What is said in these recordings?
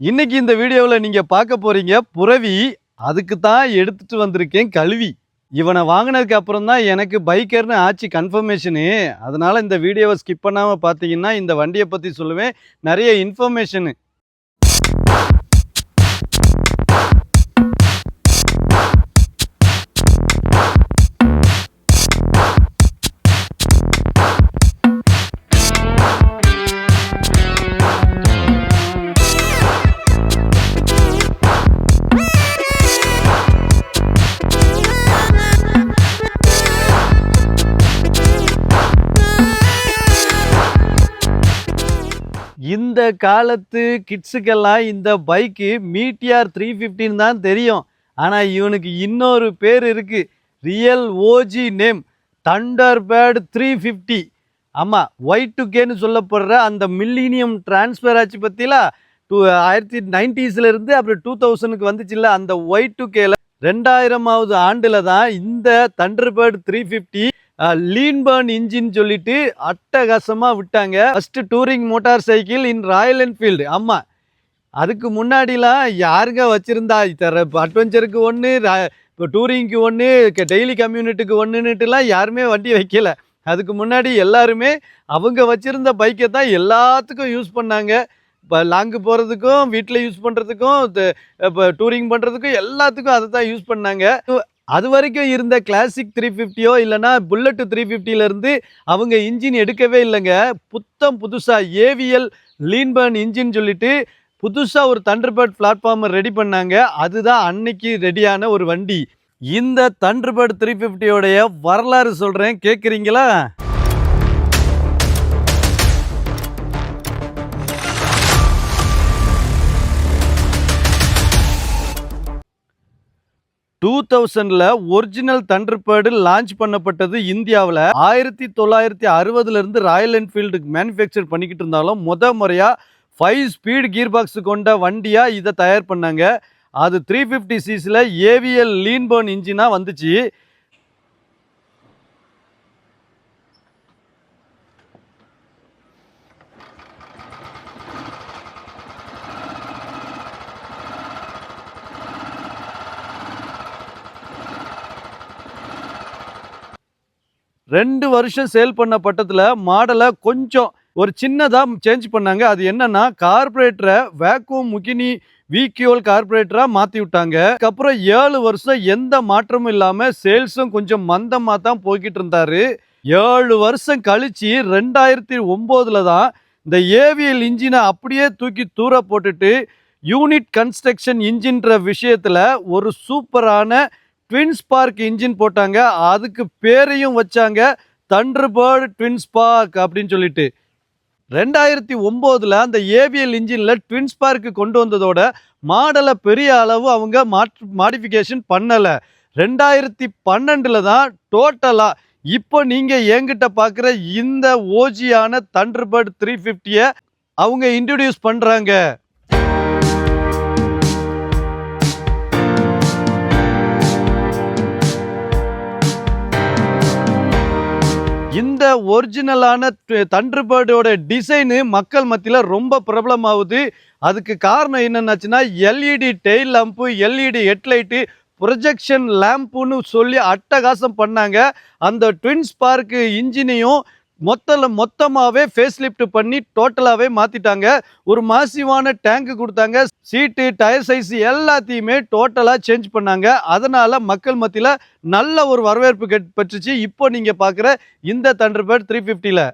இன்னைக்கு இந்த வீடியோவில் நீங்கள் பார்க்க போறீங்க புறவி அதுக்கு தான் எடுத்துட்டு வந்திருக்கேன் கழுவி. இவனை வாங்கினதுக்கு அப்புறம் தான் எனக்கு பைக்கர்னு ஆச்சு கன்ஃபர்மேஷனு அதனால இந்த வீடியோவை ஸ்கிப் பண்ணாமல் பார்த்தீங்கன்னா இந்த வண்டியை பற்றி சொல்லுவேன். நிறைய இன்ஃபர்மேஷனு இந்த காலத்து கிட்ஸுக்கெல்லாம் இந்த பைக்கு மீட்டியார் த்ரீ ஃபிஃப்டின்னு தான் தெரியும். ஆனால் இவனுக்கு இன்னொரு பேர் இருக்குது real OG name Thunderbird three fifty ஆமாம் ஒய் டு கேன்னு சொல்லப்படுற அந்த மில்லினியம் டிரான்ஸ்ஃபர் ஆச்சு பற்றிலா டூ ஆயிரத்தி நைன்டிஸ்ல இருந்து அப்புறம் டூ தௌசண்ட்க்கு வந்துச்சுல்ல அந்த ஒய் டு கேல ரெண்டாயிரமாவது ஆண்டில் தான் இந்த Thunderbird three fifty lean burn engine சொல்லிட்டு அட்டகாசமாக விட்டாங்க. First touring motorcycle in Royal Enfield ஆமாம் அதுக்கு முன்னாடிலாம் யாருங்க வச்சுருந்தா? தர அட்வென்ச்சருக்கு ஒன்று இப்போ டூரிங்க்கு ஒன்று டெய்லி கம்யூனிட்டிக்கு ஒன்றுன்னுட்டுலாம் யாருமே வண்டி வைக்கல. அதுக்கு முன்னாடி எல்லாருமே அவங்க வச்சுருந்த பைக்கை தான் எல்லாத்துக்கும் யூஸ் பண்ணாங்க. இப்போ லாங்கு போகிறதுக்கும் வீட்டில் யூஸ் பண்ணுறதுக்கும் இப்போ டூரிங் பண்ணுறதுக்கும் எல்லாத்துக்கும் அதை தான் யூஸ் பண்ணாங்க. அது வரைக்கும் இருந்த கிளாசிக் த்ரீ ஃபிஃப்டியோ இல்லைன்னா புல்லட்டு த்ரீ ஃபிஃப்டியிலேருந்து அவங்க இன்ஜின் எடுக்கவே இல்லைங்க. புத்தம் புதுசாக ஏவிஎல் லீன்பர்ன் இன்ஜின் சொல்லிட்டு புதுசாக ஒரு தண்டர்பர்ட் பிளாட்ஃபார்மை ரெடி பண்ணாங்க. அதுதான் அன்னைக்கு ரெடியான ஒரு வண்டி. இந்த தண்டர்பர்ட் த்ரீ ஃபிஃப்டியோடைய வரலாறு சொல்கிறேன் கேட்குறீங்களா டூ தௌசண்ட்ல ஒரிஜினல் தண்டர்பேர்டு லான்ச் பண்ணப்பட்டது இந்தியாவில். ஆயிரத்தி தொள்ளாயிரத்தி அறுபதுலேருந்து ராயல் என்ஃபீல்டுக்கு மேனுஃபேக்சர் பண்ணிக்கிட்டு இருந்தாலும் முத முறையாக ஃபைவ் ஸ்பீட் கீர் பாக்ஸ் கொண்ட வண்டியாக இதை தயார் பண்ணாங்க. அது த்ரீ ஃபிஃப்டி சிசியில் ஏவிஎல் லீன்பர்ன் இன்ஜினாக வந்துச்சு. ரெண்டு வருஷம் சேல் பண்ண பட்டத்தில் மாடலை கொஞ்சம் ஒரு சின்னதாக சேஞ்ச் பண்ணாங்க. அது என்னன்னா கார்பரேட்டரை வேக்கூம் முகினி விக்யூல் கார்பரேட்டராக மாற்றி விட்டாங்க. அதுக்கப்புறம் ஏழு வருஷம் எந்த மாற்றமும் இல்லாமல் சேல்ஸும் கொஞ்சம் மந்தமாக தான் போய்கிட்டு இருந்தார். ஏழு வருஷம் கழிச்சு ரெண்டாயிரத்தி ஒம்போதில் தான் இந்த ஏவிஎல் இன்ஜினை அப்படியே தூக்கி தூர போட்டுட்டு யூனிட் கன்ஸ்ட்ரக்ஷன் இன்ஜின்ற விஷயத்தில் ஒரு சூப்பரான ட்வின் ஸ்பார்க் இன்ஜின் போட்டாங்க. அதுக்கு பேரையும் வச்சாங்க. தண்டர்பேர்டு ட்வின் ஸ்பார்க் அப்படின்னு சொல்லிட்டு. ரெண்டாயிரத்தி ஒம்போதில் அந்த ஏவிஎல் இன்ஜினில் ட்வின் ஸ்பார்க்கு கொண்டு வந்ததோட மாடலை பெரிய அளவு அவங்க மாற்று மாடிஃபிகேஷன் பண்ணலை. ரெண்டாயிரத்தி பன்னெண்டில் தான் டோட்டலாக இப்போ நீங்கள் என்கிட்ட பார்க்குற இந்த ஓஜியான தண்டர்பர்ட் த்ரீ ஃபிஃப்டியை அவங்க இன்ட்ரடியூஸ் பண்ணுறாங்க இந்த ஒரிஜினலான தண்டர்பேர்டோட டிசைனு மக்கள் மத்தியில் ரொம்ப பிரபலமாகுது. அதுக்கு காரணம் என்னென்னாச்சுன்னா LED tail lamp LED headlight projection லேம்புன்னு சொல்லி அட்டகாசம் பண்ணாங்க. அந்த ட்வின்ஸ் பார்க்கு இன்ஜினையும் மொத்தல மொத்தமாகவே ஃபேஸ் லிஃப்ட் பண்ணி டோட்டலாகவே மாற்றிட்டாங்க ஒரு மாசிவான டேங்க் கொடுத்தாங்க. சீட்டு டயர் சைஸ் எல்லாத்தையுமே டோட்டலாக சேஞ்ச் பண்ணாங்க. அதனால் மக்கள் மத்தியில் நல்ல ஒரு வரவேற்பு கெட் பெற்றுச்சு. இப்போ நீங்கள் பார்க்குற இந்த தண்டர்பேர்ட் த்ரீ ஃபிஃப்டியில்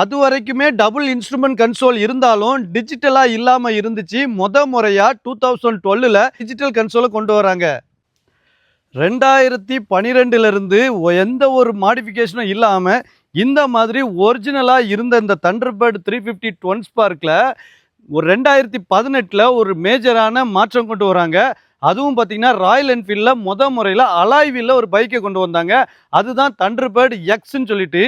அது வரைக்குமே டபுள் இன்ஸ்ட்ருமெண்ட் கன்சோல் இருந்தாலும் டிஜிட்டலாக இல்லாமல் இருந்துச்சு. முத முறையாக டூ தௌசண்ட் டுவெல்லில் டிஜிட்டல் கன்சோலை கொண்டு வராங்க. ரெண்டாயிரத்தி பனிரெண்டுலேருந்து எந்த ஒரு மாடிஃபிகேஷனும் இல்லாமல் இந்த மாதிரி ஒரிஜினலாக இருந்த இந்த தண்டர்பேர்ட் த்ரீ ஃபிஃப்டி டுவென் ஸ்பார்க்கில் ஒரு ரெண்டாயிரத்தி பதினெட்டில் ஒரு மேஜரான மாற்றம் கொண்டு வராங்க. அதுவும் பார்த்தீங்கன்னா ராயல் என்ஃபீல்டில் முத முறையில் அலாய்வில் ஒரு பைக்கை கொண்டு வந்தாங்க. அதுதான் தண்டர்பேர்ட் எக்ஸ்ன்னு சொல்லிட்டு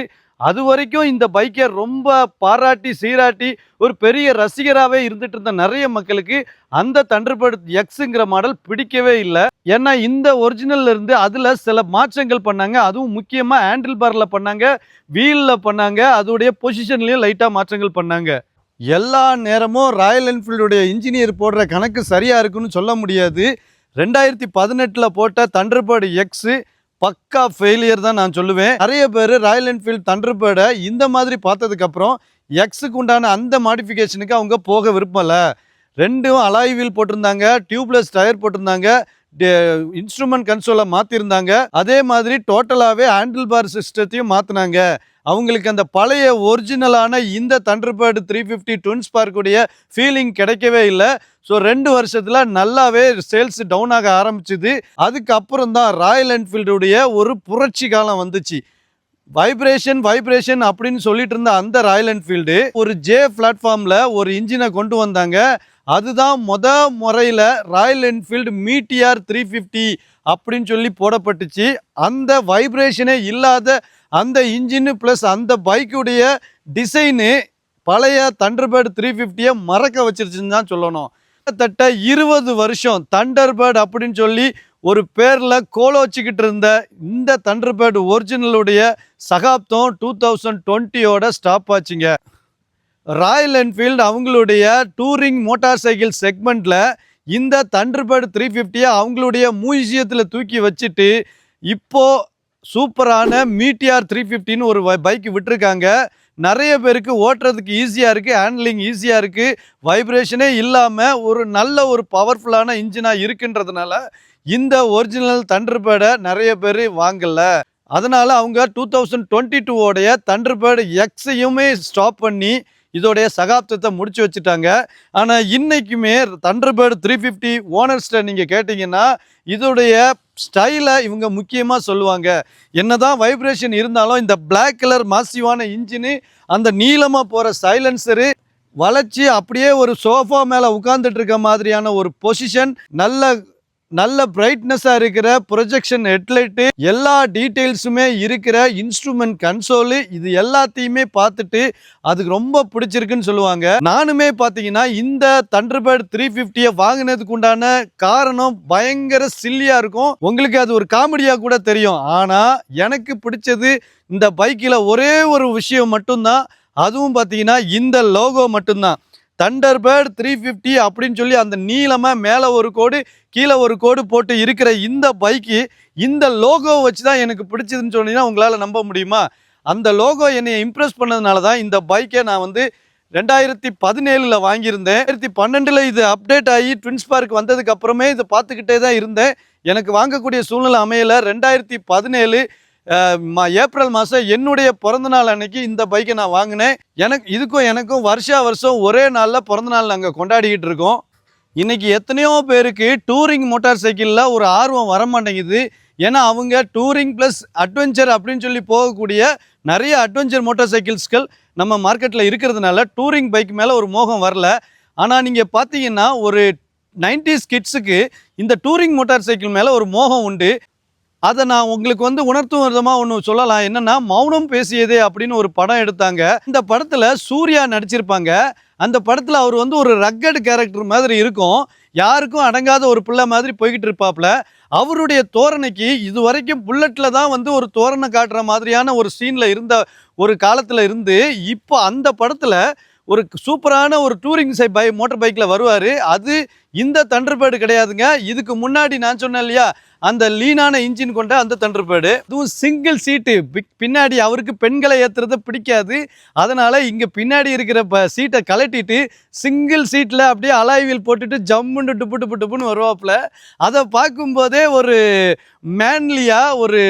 அது வரைக்கும் இந்த பைக்கை ரொம்ப பாராட்டி சீராட்டி ஒரு பெரிய ரசிகராகவே இருந்துட்டு இருந்த நிறைய மக்களுக்கு அந்த தண்டர்பேர்ட் எக்ஸுங்கிற மாடல் பிடிக்கவே இல்லை. ஏன்னா இந்த ஒரிஜினல்ல இருந்து அதில் சில மாற்றங்கள் பண்ணாங்க. அதுவும் முக்கியமாக ஹேண்டில் பாரில் பண்ணாங்க வீலில் பண்ணாங்க அதோடைய பொசிஷன்லேயும் லைட்டாக மாற்றங்கள் பண்ணாங்க. எல்லா நேரமும் ராயல் என்ஃபீல்டுடைய இன்ஜினியர் போடுற கணக்கு சரியாக இருக்குன்னு சொல்ல முடியாது. ரெண்டாயிரத்தி பதினெட்டில் போட்ட தண்டர்பேர்டு எக்ஸு பக்கா ஃபெயிலியர் தான் நான் சொல்லுவேன். நிறைய பேர் ராயல் என்ஃபீல்டு தண்டர்பேர்டை இந்த மாதிரி பார்த்ததுக்கப்புறம் எக்ஸுக்கு உண்டான அந்த மாடிஃபிகேஷனுக்கு அவங்க போக விருப்பம் இல்லை. ரெண்டும் அலாய் வீல் போட்டிருந்தாங்க டியூப்லெஸ் டயர் போட்டிருந்தாங்க. இன்ஸ்ட்ருமெண்ட் கன்சோலை மாற்றிருந்தாங்க அதே மாதிரி டோட்டலாகவே ஹேண்டில் பார் சிஸ்டத்தையும் மாற்றினாங்க அவங்களுக்கு அந்த பழைய ஒரிஜினலான இந்த தண்டர்பேர்டு த்ரீ ஃபிஃப்டி டுவின்ஸ் பார்க்குடைய ஃபீலிங் கிடைக்கவே இல்லை. ஸோ ரெண்டு வருஷத்தில் நல்லாவே சேல்ஸ் டவுன் ஆக ஆரம்பிச்சுது. அதுக்கப்புறம் தான் ராயல் என்ஃபீல்டுடைய ஒரு புரட்சி காலம் வந்துச்சு. வைப்ரேஷன் வைப்ரேஷன் அப்படின்னு சொல்லிட்டு இருந்த அந்த ராயல் என்ஃபீல்டு ஒரு ஜே பிளாட்ஃபார்மில் ஒரு இன்ஜினை கொண்டு வந்தாங்க. அதுதான் முத முறையில் Royal Enfield Meteor three fifty அப்படின்னு சொல்லி போடப்பட்டுச்சு. அந்த வைப்ரேஷனே இல்லாத அந்த இன்ஜின் ப்ளஸ் அந்த பைக்குடைய டிசைனு பழைய தண்டர்பேர்டு த்ரீ ஃபிஃப்டியை மறக்க வச்சிருச்சுன்னு தான் சொல்லணும். கிட்டத்தட்ட இருபது வருஷம் தண்டர்பேர்டு அப்படின்னு சொல்லி ஒரு பேரில் கோல வச்சுக்கிட்டு இருந்த இந்த தண்டர்பேர்டு ஒரிஜினலுடைய சகாப்தம் டூ தௌசண்ட் டுவெண்ட்டியோட ஸ்டாப் ஆச்சுங்க. ராயல் என்ஃபீல்டு அவங்களுடைய டூரிங் மோட்டார் சைக்கிள் செக்மெண்ட்டில் இந்த தண்டர்பேர்டு த்ரீ ஃபிஃப்டியை அவங்களுடைய மியூசியத்தில் தூக்கி வச்சுட்டு இப்போது சூப்பரான மீட்டிஆர் த்ரீ ஃபிஃப்டின்னு ஒரு பைக் விட்டுருக்காங்க. நிறைய பேருக்கு ஓட்டுறதுக்கு ஈஸியாக இருக்குது ஹேண்ட்லிங் ஈஸியாக இருக்குது வைப்ரேஷனே இல்லாமல் ஒரு நல்ல ஒரு பவர்ஃபுல்லான இன்ஜினாக இருக்குன்றதுனால இந்த ஒரிஜினல் தண்டர்பேடை நிறைய பேர் வாங்கலை. அதனால் அவங்க டூ தௌசண்ட் டுவெண்ட்டி டூவோடைய தண்டர்பேர்டு எக்ஸையுமே ஸ்டாப் பண்ணி இதோடைய சகாப்தத்தை முடிச்சு வச்சுட்டாங்க. ஆனால் இன்னைக்குமே தண்டர்பேர்டு த்ரீ ஃபிஃப்டி ஓனர்ஸ்ட்டை நீங்கள் கேட்டிங்கன்னா இதோடைய ஸ்டைலை இவங்க முக்கியமாக சொல்லுவாங்க. என்னதான் வைப்ரேஷன் இருந்தாலும் இந்த பிளாக் கலர் மாசிவான இன்ஜினு அந்த நீளமாக போகிற சைலன்சரு வளைச்சி அப்படியே ஒரு சோஃபா மேலே உட்காந்துட்டு இருக்க மாதிரியான ஒரு பொசிஷன் நல்ல நல்ல பிரைட்னஸாக இருக்கிற ப்ரொஜெக்ஷன் ஹெட்லைட்டு எல்லா டீட்டெயில்ஸுமே இருக்கிற இன்ஸ்ட்ருமெண்ட் கன்சோலு இது எல்லாத்தையுமே பார்த்துட்டு அதுக்கு ரொம்ப பிடிச்சிருக்குன்னு சொல்லுவாங்க. நானுமே பார்த்தீங்கன்னா இந்த தண்டர்பேர்ட் த்ரீ ஃபிஃப்டியை வாங்கினதுக்கு உண்டான காரணம் பயங்கர சில்லியாக இருக்கும். உங்களுக்கு அது ஒரு காமெடியாக கூட தெரியும். ஆனால் எனக்கு பிடிச்சது இந்த பைக்கில் ஒரே ஒரு விஷயம் மட்டும்தான். அதுவும் பார்த்தீங்கன்னா இந்த லோகோ மட்டும்தான். தண்டர்பேர்ட் த்ரீ ஃபிஃப்டி அப்படின்னு சொல்லி அந்த நீளமாக மேலே ஒரு கோடு கீழே ஒரு கோடு போட்டு இருக்கிற இந்த பைக்கு இந்த லோகோ வச்சு தான் எனக்கு பிடிச்சதுன்னு சொன்னீங்கன்னா உங்களால் நம்ப முடியுமா? அந்த லோகோ என்னை இம்ப்ரெஸ் பண்ணதுனால தான் இந்த பைக்கை நான் வந்து ரெண்டாயிரத்தி பதினேழில் வாங்கியிருந்தேன். ரெண்டாயிரத்தி பன்னெண்டில் இது அப்டேட் ஆகி ட்வின்ஸ் பார்க் வந்ததுக்கு அப்புறமே இதை பார்த்துக்கிட்டே தான் இருந்தேன். எனக்கு வாங்கக்கூடிய சூழ்நிலை அமையல. ரெண்டாயிரத்தி பதினேழு ஏப்ரல் மாதம் என்னுடைய பிறந்த நாள் அன்னைக்கு இந்த பைக்கை நான் வாங்கினேன். எனக்கு இதுக்கும் எனக்கும் வருஷா வருஷம் ஒரே நாளில் பிறந்த நாள் நாங்கள் கொண்டாடிக்கிட்டு இருக்கோம். இன்றைக்கி எத்தனையோ பேருக்கு டூரிங் மோட்டார் சைக்கிளில் ஒரு ஆர்வம் வர மாட்டேங்குது ஏன்னா அவங்க டூரிங் ப்ளஸ் அட்வென்ச்சர் அப்படின்னு சொல்லி போகக்கூடிய நிறைய அட்வென்ச்சர் மோட்டார் சைக்கிள்ஸ்கள் நம்ம மார்க்கெட்டில் இருக்கிறதுனால டூரிங் பைக் மேலே ஒரு மோகம் வரல. ஆனால் நீங்கள் பார்த்தீங்கன்னா ஒரு 90s கிட்ஸுக்கு இந்த டூரிங் மோட்டார் சைக்கிள் மேலே ஒரு மோகம் உண்டு. அதை நான் உங்களுக்கு வந்து உணர்த்தும் விதமாக ஒன்று சொல்லலாம். என்னென்னா மௌனம் பேசியதே அப்படின்னு ஒரு படம் எடுத்தாங்க. இந்த படத்தில் சூர்யா நடிச்சிருப்பாங்க. அந்த படத்தில் அவர் வந்து ஒரு ரக்கடு கேரக்டர் மாதிரி இருக்கும். யாருக்கும் அடங்காத ஒரு பிள்ளை மாதிரி போய்கிட்டு இருப்பாப்ல. அவருடைய தோரணைக்கு இது வரைக்கும் புல்லட்டில் தான் வந்து ஒரு தோரணை காட்டுற மாதிரியான ஒரு சீனில் இருந்த ஒரு காலத்தில் இருந்து இப்போ அந்த படத்தில் ஒரு சூப்பரான ஒரு டூரிங் சை பை மோட்டர் பைக்கில் வருவார். அது இந்த தண்டர்பேடு கிடையாதுங்க. இதுக்கு முன்னாடி நான் சொன்னேன் இல்லையா அந்த லீனான இன்ஜின் கொண்ட அந்த தண்டர்பேடு அதுவும் சிங்கிள் சீட்டு பின்னாடி அவருக்கு பெண்களை ஏற்றுறது பிடிக்காது. அதனால் இங்கே பின்னாடி இருக்கிற ப சீட்டை கலட்டிட்டு சிங்கிள் சீட்டில் அப்படியே அலாய்வில் போட்டுட்டு ஜம்முன்னு டுப்பு டுப்பு டுப்புன்னு வருவாப்புல. அதை பார்க்கும்போதே ஒரு மேன்லியாக ஒரு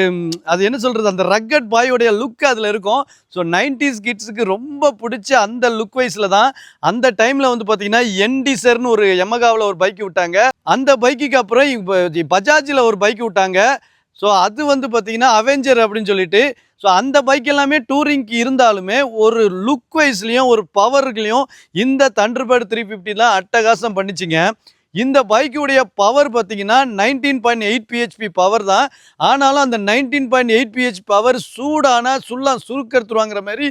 அது என்ன சொல்கிறது அந்த ரக்கட் பாயோடைய லுக் அதில் இருக்கும். ஸோ நைன்டிஸ் கிட்ஸுக்கு ரொம்ப பிடிச்ச அந்த லுக் வைஸில் தான் அந்த டைமில் வந்து பார்த்தீங்கன்னா என்டிசர்னு ஒரு எமகாவில் ஒரு பைக் விட்டாங்க. அந்த பைக்குக்கு அப்புறம் இப்போ பஜாஜில் ஒரு பைக் விட்டாங்க. ஸோ அது வந்து பார்த்தீங்கன்னா அவெஞ்சர் அப்படின்னு சொல்லிட்டு. ஸோ அந்த பைக் எல்லாமே டூரிங்க்கு இருந்தாலுமே ஒரு லுக் வைஸ்லேயும் ஒரு பவர்லையும் இந்த தண்டர்பேர்டு த்ரீ ஃபிஃப்டிலாம் அட்டகாசம் பண்ணிச்சுங்க. இந்த பைக்குடைய பவர் பார்த்தீங்கன்னா nineteen point eight BHP power தான். ஆனாலும் அந்த nineteen point eight B H power சூடானா சுள்ளா சுருக்கெடுத்துருவாங்கிற மாதிரி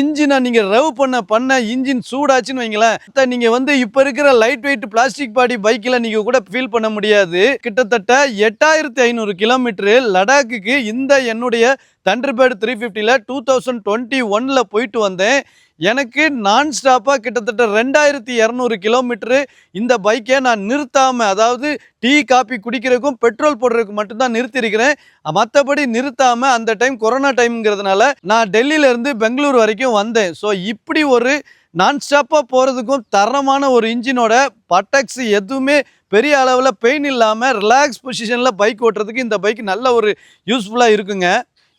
இன்ஜினை நீங்கள் ரவ் பண்ண பண்ண இன்ஜின் சூடாச்சுன்னு வைங்களேன். நீங்கள் வந்து இப்போ இருக்கிற லைட் வெயிட் பிளாஸ்டிக் பாடி பைக்கில் நீங்கள் கூட ஃபீல் பண்ண முடியாது. கிட்டத்தட்ட எட்டாயிரத்தி ஐநூறு கிலோமீட்டரு லடாக்குக்கு இந்த என்னுடைய தண்டர்பேர்டு த்ரீ ஃபிஃப்டியில் டூ தௌசண்ட் டுவெண்ட்டி ஒனில் போயிட்டு வந்தேன். எனக்கு நான் ஸ்டாப்பாக கிட்டத்தட்ட ரெண்டாயிரத்தி இரநூறு கிலோமீட்ரு இந்த பைக்கை நான் நிறுத்தாமல் அதாவது டீ காப்பி குடிக்கிறதுக்கும் பெட்ரோல் போடுறதுக்கு மட்டும்தான் நிறுத்தியிருக்கிறேன். மற்றபடி நிறுத்தாமல் அந்த டைம் கொரோனா டைம்ங்கிறதுனால நான் டெல்லியிலேருந்து பெங்களூர் வரைக்கும் வந்தேன். ஸோ இப்படி ஒரு நான் ஸ்டாப்பாக போகிறதுக்கும் தரமான ஒரு இன்ஜினோட பட்டக்ஸ் எதுவுமே பெரிய அளவில் பெயின் இல்லாமல் ரிலாக்ஸ் பொசிஷனில் பைக் ஓட்டுறதுக்கு இந்த பைக் நல்ல ஒரு யூஸ்ஃபுல்லாக இருக்குங்க.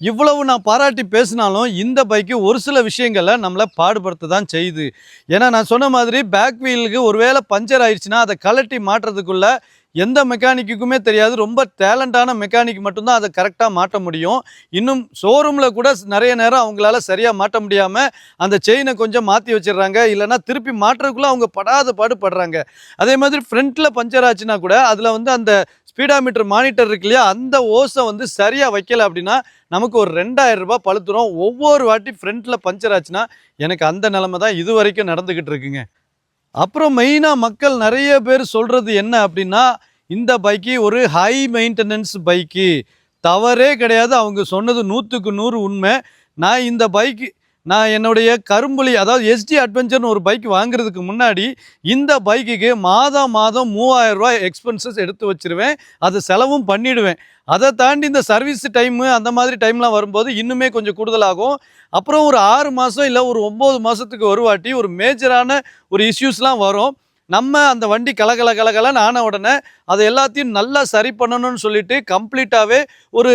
இவ்வளவு நான் பாராட்டி பேசினாலும் இந்த பைக்கு ஒரு சில விஷயங்களை நம்மளை பாடுபடுத்த தான் செய்யுது. ஏன்னா நான் சொன்ன மாதிரி பேக் வீலுக்கு ஒருவேளை பஞ்சர் ஆயிடுச்சுன்னா அதை கலட்டி மாட்டுறதுக்குள்ள எந்த மெக்கானிக்குக்குமே தெரியாது. ரொம்ப டேலண்டான மெக்கானிக் மட்டும்தான் அதை கரெக்டாக மாட்ட முடியும். இன்னும் ஷோரூமில் கூட நிறைய நேரம் அவங்களால சரியாக மாட்ட முடியாமல் அந்த செயினை கொஞ்சம் மாற்றி வச்சிடுறாங்க. இல்லைன்னா திருப்பி மாட்டுறதுக்குள்ளே அவங்க படாத பாடுபடுறாங்க. அதே மாதிரி ஃப்ரண்ட்டில் பஞ்சர் ஆச்சுன்னா கூட அதில் வந்து அந்த ஸ்பீடாமீட்டர் மானிட்டர் இருக்கு இல்லையா? அந்த ஓஸை வந்து சரியாக வைக்கல அப்படின்னா நமக்கு ஒரு ரெண்டாயிரம் ரூபாய் பழுத்துரும். ஒவ்வொரு வாட்டி ஃப்ரண்ட்டில் பஞ்சர் ஆச்சுன்னா எனக்கு அந்த நிலமை தான் இது வரைக்கும் நடந்துக்கிட்டு இருக்குங்க. அப்புறம் மெயினாக மக்கள் நிறைய பேர் சொல்கிறது என்ன அப்படின்னா இந்த பைக்கு ஒரு ஹை மெயின்டெனன்ஸ் பைக்கு தவறே கிடையாது. அவங்க சொன்னது நூற்றுக்கு நூறு உண்மை. நான் இந்த பைக்கு நான் என்னுடைய கரும்புலி அதாவது எஸ்டி அட்வென்ச்சர்னு ஒரு பைக் வாங்குறதுக்கு முன்னாடி இந்த பைக்குக்கு மாதம் மாதம் மூவாயிரம் ரூபாய் எக்ஸ்பென்சஸ் எடுத்து வச்சிருவேன். அது செலவும் பண்ணிடுவேன். அதை தாண்டி இந்த சர்வீஸ் டைமு அந்த மாதிரி டைம்லாம் வரும்போது இன்னுமே கொஞ்சம் கூடுதலாகும். அப்புறம் ஒரு ஆறு மாதம் இல்லை ஒரு ஒம்பது மாதத்துக்கு ஒரு வாட்டி ஒரு மேஜரான ஒரு இஷ்யூஸ்லாம் வரும். நம்ம அந்த வண்டி கலகல கலகலன்னு ஆன உடனே அதை எல்லாத்தையும் நல்லா சரி பண்ணணும்னு சொல்லிட்டு கம்ப்ளீட்டாகவே ஒரு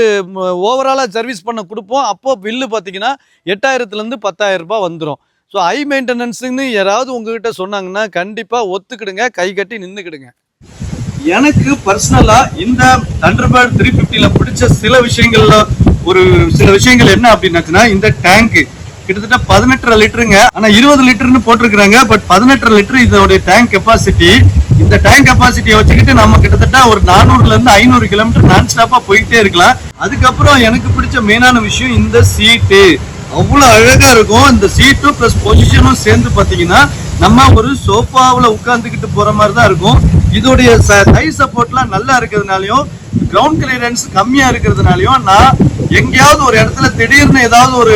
ஓவராலாக சர்வீஸ் பண்ண கொடுப்போம். அப்போ பில்லு பார்த்தீங்கன்னா எட்டாயிரத்துலேருந்து பத்தாயிரரூபா வந்துடும் ஸோ ஹை மெயின்டெனன்ஸுன்னு யாராவது உங்ககிட்ட சொன்னாங்கன்னா கண்டிப்பாக ஒத்துக்கிடுங்க கை கட்டி நின்றுக்கிடுங்க. எனக்கு பர்சனலாக இந்த தண்டர்பேர்ட் த்ரீ ஃபிஃப்டியில் பிடிச்ச சில விஷயங்கள்ல ஒரு சில விஷயங்கள் என்ன அப்படின்னாச்சுன்னா இந்த டேங்க்கு கிட்டத்தட்ட பதினெட்டரை லிட்டருங்க. ஆனா இருபது லிட்டர்னு போட்டிருக்கிறாங்க. பட் பதினெட்டரை லிட்டர் இதோடைய டேங்க் கெப்பாசிட்டி இந்த டேங்க் கெப்பாசிட்டியை வச்சுக்கிட்டு நம்ம கிட்டத்தட்ட ஒரு நானூறுல இருந்து ஐநூறு கிலோமீட்டர் நான் ஸ்டாப்பா போயிட்டே இருக்கலாம். அதுக்கப்புறம் எனக்கு பிடிச்ச மெயினான விஷயம் இந்த சீட்டு அவ்வளவு அழகா இருக்கும். இந்த சீட்டும் பிளஸ் பொசிஷனும் சேர்ந்து பாத்தீங்கன்னா நம்ம ஒரு சோஃபாவில் உட்காந்துக்கிட்டு போற மாதிரி தான் இருக்கும். இதோடைய கை சப்போர்ட்லாம் நல்லா இருக்கிறதுனாலயும் கிரவுண்ட் கிளியரன்ஸ் கம்மியா இருக்கிறதுனாலயும் நான் எங்கேயாவது ஒரு இடத்துல திடீர்னு ஏதாவது ஒரு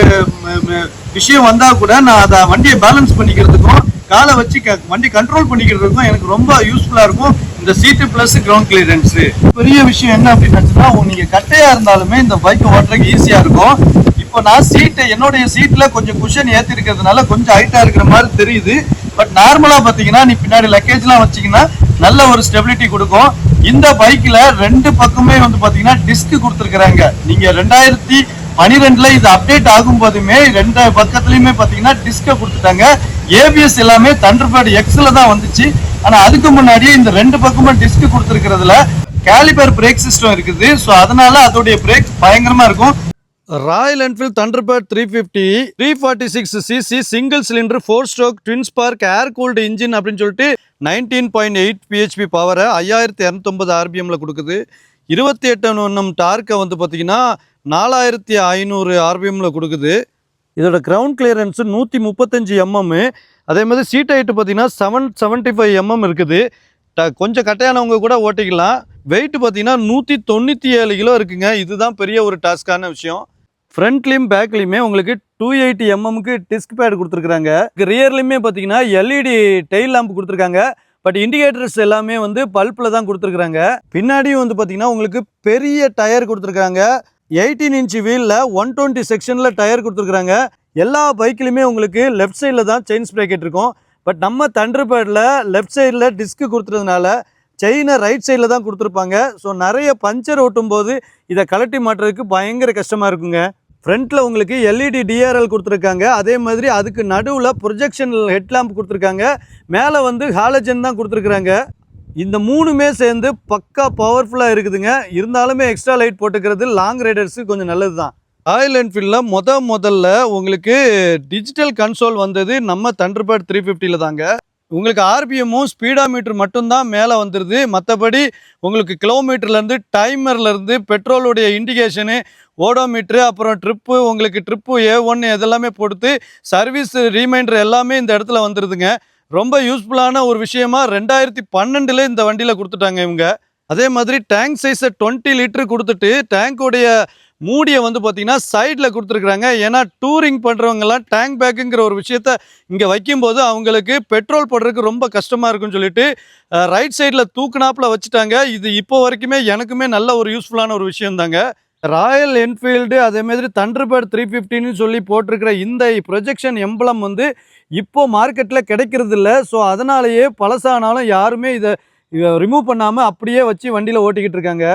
விஷயம் வந்தா கூட நான் அதை வண்டியை பேலன்ஸ் பண்ணிக்கிறதுக்கும் காலை வச்சு க- வண்டி கண்ட்ரோல் பண்ணிக்கிறதுக்கும் எனக்கு ரொம்ப யூஸ்ஃபுல்லா இருக்கும். இந்த சீட்டு பிளஸ் கிரவுண்ட் கிளியரன்ஸ் பெரிய விஷயம் என்ன அப்படின்னா நீங்க கட்டையா இருந்தாலுமே இந்த பைக் ஓட்டுறதுக்கு ஈஸியா இருக்கும். இப்போ நான் சீட்டை என்னுடைய சீட்ல கொஞ்சம் குஷன் ஏத்தி இருக்கிறதுனால கொஞ்சம் ஹைட்டா இருக்கிற மாதிரி தெரியுது. பட் நார்மலா பாத்தீங்கன்னா நீ பின்னாடி லக்கேஜ்லாம் வச்சீங்கன்னா நல்ல ஒரு ஸ்டெபிலிட்டி கொடுக்கும். இந்த பைக்ல ரெண்டு பக்கமே வந்து பாத்தீங்கன்னா டிஸ்க் கொடுத்துருக்காங்க நீங்க ரெண்டாயிரத்தி பனிரெண்டுல இது அப்டேட் ஆகும் போதுமே ரெண்டு பக்கத்துலயுமே பாத்தீங்கன்னா டிஸ்க கொடுத்துட்டாங்க. ஏபிஎஸ் எல்லாமே தண்டர்பேர்ட் எக்ஸ்ல தான் வந்துச்சு. ஆனா அதுக்கு முன்னாடி இந்த ரெண்டு பக்கமும் டிஸ்க் கொடுத்துருக்கிறதுல கேலிபர் பிரேக் சிஸ்டம் இருக்குது. ஸோ அதனால அதோடைய பிரேக் பயங்கரமா இருக்கும். Royal Enfield Thunderbird three fifty three forty six CC single cylinder four stroke twin spark air cooled engine அப்படின்னு சொல்லிட்டு நைன்டீன் பாயிண்ட் எயிட் பிஹெச்பி பவரை ஐயாயிரத்தி இரநூத்தொம்பது ஆர்பிஎம்மில் கொடுக்குது. இருபத்தி எட்டு ஒன்றும் டார்க்கை வந்து பார்த்தீங்கன்னா நாலாயிரத்தி ஐநூறு ஆர்பிஎம்மில் கொடுக்குது. இதோட கிரவுண்ட் கிளியரன்ஸு நூற்றி முப்பத்தஞ்சு எம்எம் அதே மாதிரி சீட் ஹைட்டு பார்த்தீங்கன்னா செவன் செவன்ட்டி ஃபைவ் எம்எம் இருக்குது. ட கொஞ்சம் கட்டையானவங்க கூட ஓட்டிக்கலாம். வெயிட் பார்த்தீங்கன்னா நூற்றி தொண்ணூற்றி ஏழு கிலோ இருக்குங்க. இதுதான் பெரிய ஒரு டாஸ்க்கான விஷயம். ஃப்ரண்ட்லேயும் பேக்லேயுமே உங்களுக்கு டூ எயிட்டி எம்எம்க்கு டிஸ்க் பேட் கொடுத்துருக்குறாங்க. ரியர்லையுமே பார்த்தீங்கன்னா எல்இடி டெயில் லேம்ப் கொடுத்துருக்காங்க. பட் இண்டிகேட்டர்ஸ் எல்லாமே வந்து பல்பில் தான் கொடுத்துருக்குறாங்க. பின்னாடியும் வந்து பார்த்தீங்கன்னா உங்களுக்கு பெரிய டயர் கொடுத்துருக்காங்க எயிட்டீன் இன்ச் வீலில் ஒன் டுவெண்ட்டி செக்ஷனில் டயர் கொடுத்துருக்குறாங்க. எல்லா பைக்லையுமே உங்களுக்கு லெஃப்ட் சைடில் தான் செயின் ஸ்ப்ரேக்கெட் இருக்கும். பட் நம்ம தண்டர்பேர்டில் லெஃப்ட் சைடில் டிஸ்க்கு கொடுத்துறதுனால செயினை ரைட் சைடில் தான் கொடுத்துருப்பாங்க. ஸோ நிறைய பஞ்சர் ஓட்டும் போது இதை கலட்டி மாட்டுறதுக்கு பயங்கர கஷ்டமாக இருக்குங்க. ஃப்ரண்ட்டில் உங்களுக்கு எல்இடி டிஆர்எல் கொடுத்துருக்காங்க. அதே மாதிரி அதுக்கு நடுவில் ப்ரொஜெக்ஷன் ஹெட்லாம்ப் கொடுத்துருக்காங்க. மேலே வந்து ஹாலஜன் தான் கொடுத்துருக்குறாங்க. இந்த மூணுமே சேர்ந்து பக்கா பவர்ஃபுல்லாக இருக்குதுங்க. இருந்தாலுமே எக்ஸ்ட்ரா லைட் போட்டுக்கிறது லாங் ரைடர்ஸுக்கு கொஞ்சம் நல்லது தான் ராயல் என்ஃபீல்டில் முத முதல்ல உங்களுக்கு டிஜிட்டல் கன்சோல் வந்தது நம்ம தண்டர்பேட் த்ரீ ஃபிஃப்டியில் தாங்க. உங்களுக்கு ஆர்பிஎம்மும் ஸ்பீடாமீட்டர் மட்டும்தான் மேலே வந்துடுது மற்றபடி உங்களுக்கு கிலோமீட்டர்லேருந்து டைமர்லேருந்து பெட்ரோலுடைய இண்டிகேஷனு ஓடோமீட்ரு அப்புறம் ட்ரிப்பு உங்களுக்கு ட்ரிப்பு ஏ ஒன்று இதெல்லாமே கொடுத்து சர்வீஸ் ரீமைண்டர் எல்லாமே இந்த இடத்துல வந்துடுதுங்க ரொம்ப யூஸ்ஃபுல்லான ஒரு விஷயமா ரெண்டாயிரத்தி பன்னெண்டுல இந்த வண்டியில் கொடுத்துட்டாங்க இவங்க. அதே மாதிரி டேங்க் சைஸை டுவெண்ட்டி லிட்டரு கொடுத்துட்டு டேங்கோடைய மூடியை வந்து பார்த்திங்கன்னா சைடில் கொடுத்துருக்குறாங்க. ஏன்னா டூரிங் பண்ணுறவங்கலாம் டேங்க் பேக்குங்கிற ஒரு விஷயத்த இங்கே வைக்கும்போது அவங்களுக்கு பெட்ரோல் போடுறதுக்கு ரொம்ப கஷ்டமாக இருக்குன்னு சொல்லிட்டு ரைட் சைடில் தூக்குனாப்பில் வச்சுட்டாங்க. இது இப்போ வரைக்குமே எனக்குமே நல்ல ஒரு யூஸ்ஃபுல்லான ஒரு விஷயம் தாங்க ராயல் என்ஃபீல்டு அதே மாதிரி தண்டர்பேர்ட் த்ரீ ஃபிஃப்டின்னு சொல்லி போட்டிருக்கிற இந்த ப்ரொஜெக்ஷன் எம்பளம் வந்து இப்போது மார்க்கெட்டில் கிடைக்கிறது இல்லை ஸோ அதனாலேயே பழசானாலும் யாருமே இதை ரிமூவ் பண்ணாமல் அப்படியே வச்சு வண்டியில் ஓட்டிக்கிட்டு இருக்காங்க.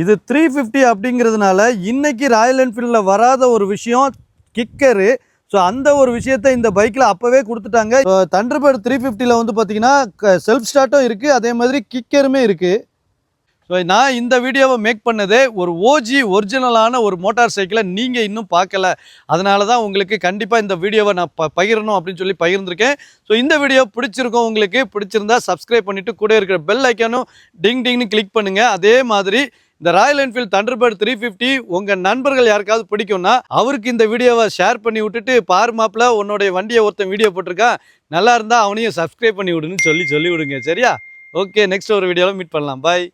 இது த்ரீ ஃபிஃப்டி அப்படிங்கிறதுனால இன்னைக்கு ராயல் என்ஃபீல்டில் வராத ஒரு விஷயம் கிக்கரு ஸோ அந்த ஒரு விஷயத்த இந்த பைக்கில் அப்போவே கொடுத்துட்டாங்க. தண்டர்பேர்ட் த்ரீ ஃபிஃப்டியில் வந்து பார்த்தீங்கன்னா செல்ஃப் ஸ்டார்ட்டும் இருக்குது அதே மாதிரி கிக்கருமே இருக்குது ஸோ நான் இந்த வீடியோவை மேக் பண்ணதே ஒரு ஓஜி ஒரிஜினலான ஒரு மோட்டார் சைக்கிளை நீங்கள் இன்னும் பார்க்கல. அதனால தான் உங்களுக்கு கண்டிப்பாக இந்த வீடியோவை நான் ப பகிரணும் அப்படின்னு சொல்லி பகிர்ந்திருக்கேன். ஸோ இந்த வீடியோ பிடிச்சிருக்கும் உங்களுக்கு பிடிச்சிருந்தா சப்ஸ்கிரைப் பண்ணிவிட்டு கூட இருக்கிற பெல் ஐக்கானும் டிங் டிங்னு கிளிக் பண்ணுங்கள் அதே மாதிரி இந்த Royal Enfield Thunderbird three fifty உங்கள் நண்பர்கள் யாருக்காவது பிடிக்கும்னா அவருக்கு இந்த வீடியோவை ஷேர் பண்ணி விட்டுட்டு பார் மாப்பில் உன்னுடைய வண்டியை ஒருத்தன் வீடியோ போட்டிருக்கான். நல்லா இருந்தால் அவனையும் சப்ஸ்கிரைப் பண்ணி விடுன்னு சொல்லி சொல்லி விடுங்க சரியா? ஓகே நெக்ஸ்ட் ஒரு வீடியோவில் மீட் பண்ணலாம். பாய்